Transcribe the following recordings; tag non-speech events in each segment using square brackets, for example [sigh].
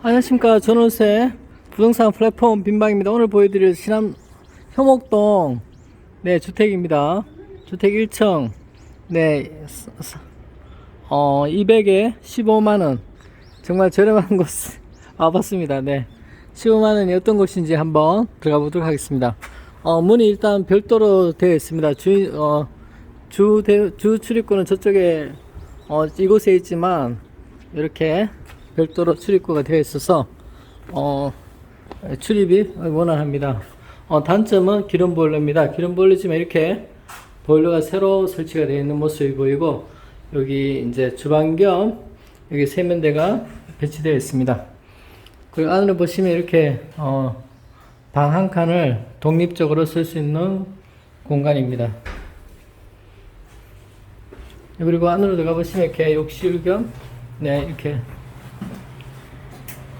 안녕하십니까. 전월세 부동산 플랫폼 빈방입니다. 오늘 보여드릴 신암 효목동 네 주택입니다. 주택 1층 네 어, 200에 15만원. 정말 저렴한 [laughs] 곳 와봤습니다. 네 15만원이 어떤 곳인지 한번 들어가 보도록 하겠습니다. 어, 문이 일단 별도로 되어 있습니다. 주, 어, 주, 대, 주 출입구는 저쪽에 어, 이곳에 있지만 이렇게 별도로 출입구가 되어 있어서 어, 출입이 원활합니다. 어, 단점은 기름 보일러입니다. 기름 보일러지만 이렇게 보일러가 새로 설치가 되어 있는 모습이 보이고 여기 이제 주방 겸 여기 세면대가 배치되어 있습니다. 그리고 안으로 보시면 이렇게 어, 방 한 칸을 독립적으로 쓸 수 있는 공간입니다. 그리고 안으로 들어가 보시면 이렇게 욕실 겸, 네, 이렇게,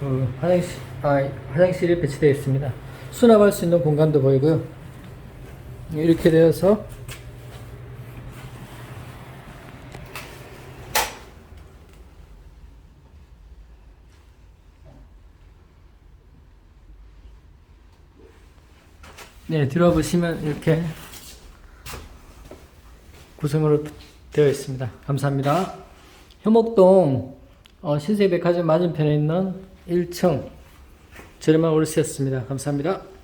그, 화장실, 아, 화장실이 배치되어 있습니다. 수납할 수 있는 공간도 보이고요. 이렇게 되어서, 네, 들어보시면 이렇게 구성으로 되어 있습니다. 감사합니다. 효목동 어, 신세백화점 맞은편에 있는 1층 저렴한 월세였습니다. 감사합니다.